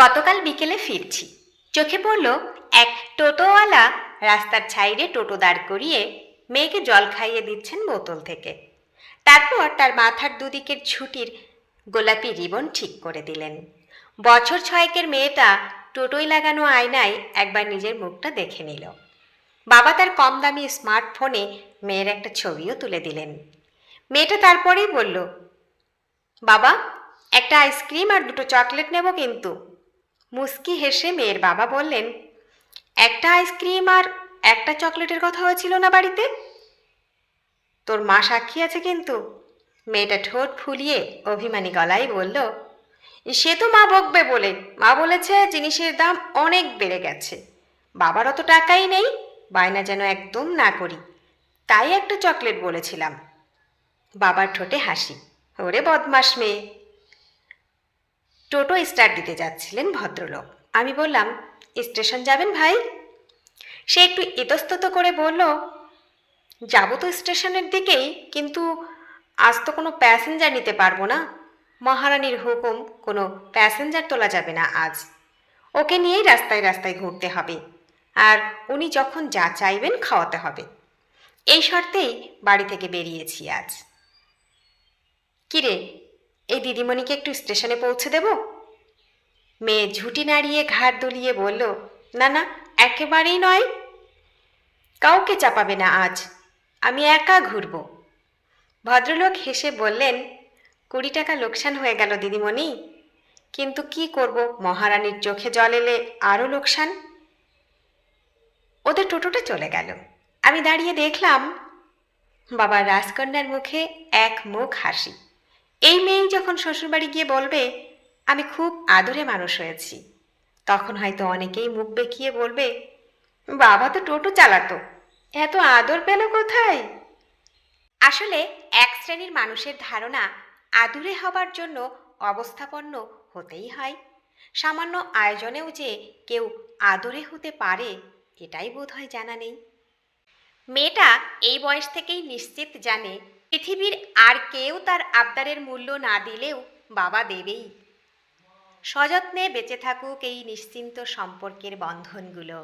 গতকাল বিকেলে ফিরছি। চোখে পড়ল এক টোটোওয়ালা রাস্তার ছাইরে টোটো দাঁড় করিয়ে মেয়েকে জল খাইয়ে দিচ্ছেন বোতল থেকে। তারপর তার মাথার দুদিকের ছুটির গোলাপি রিবন ঠিক করে দিলেন। বছর ছয়েকের মেয়েটা টোটোয় লাগানো আয়নায় একবার নিজের মুখটা দেখে নিল। বাবা তার কম দামি স্মার্টফোনে মেয়ের একটা ছবিও তুলে দিলেন। মেয়েটা তারপরেই বলল, বাবা, একটা আইসক্রিম আর দুটো চকলেট নেব কিন্তু। মুস্কি হেসে মেয়ের বাবা বললেন, একটা আইসক্রিম আর একটা চকলেটের কথা হয়েছিল না বাড়িতে? তোর মা সাক্ষী আছে কিন্তু। মেয়েটা ঠোঁট ফুলিয়ে অভিমানী গলায় বলল, সে তো মা বকবে বলে। মা বলেছে জিনিসের দাম অনেক বেড়ে গেছে। বাবার অত টাকাই নেই, বায়না যেন একদম না করি। তাই একটা চকলেট বলেছিলাম। বাবার ঠোঁটে হাসি। ওরে বদমাস মেয়ে টোটো স্টার্ট দিতে যাচ্ছিলেন ভদ্রলোক। আমি বললাম, স্টেশন যাবেন ভাই? সে একটু ইতস্তত করে বলল, যাব তো স্টেশনের দিকেই, কিন্তু আজ তো কোনো প্যাসেঞ্জার নিতে পারব না। মহারানীর হুকুম, কোনো প্যাসেঞ্জার তোলা যাবে না আজ। ওকে নিয়েই রাস্তায় রাস্তায় ঘুরতে হবে। আর উনি যখন যা চাইবেন খাওয়াতে হবে। এই শর্তেই বাড়ি থেকে বেরিয়েছি আজ। কিরে এই দিদিমণিকে একটু স্টেশনে পৌঁছে দেব? মেয়ে ঝুঁটি নাড়িয়ে ঘাড় দুলিয়ে বলল, না না, একেবারেই নয়। কাউকে চাপাবে না আজ। আমি একা ঘুরব। ভদ্রলোক হেসে বললেন, কুড়ি টাকা লোকসান হয়ে গেল দিদিমণি। কিন্তু কি করব? মহারানীর চোখে জল এলে আরও লোকসান? ওদের টোটোটা চলে গেল। আমি দাঁড়িয়ে দেখলাম, বাবা রাজকন্যার মুখে এক মুখ হাসি। এই মেয়েই যখন শ্বশুরবাড়ি গিয়ে বলবে, আমি খুব আদরে মানুষ হয়েছি, তখন হয়তো অনেকেই মুখ বেঁকিয়ে বলবে, বাবা তো টোটো চালাতো, এত আদর পেল কোথায়? আসলে এক শ্রেণির মানুষের ধারণা আদুরে হবার জন্য অবস্থাপন্ন হতেই হয়। সামান্য আয়োজনেও যে কেউ আদরে হতে পারে, এটাই বোধহয় জানা নেই। মেয়েটা এই বয়স থেকেই নিশ্চিত জানে পৃথিবীর আর কেউ তার আবদারের মূল্য না দিলেও বাবা দেবেই। সযত্নে বেঁচে থাকুক এই নিশ্চিন্ত সম্পর্কের বন্ধনগুলো।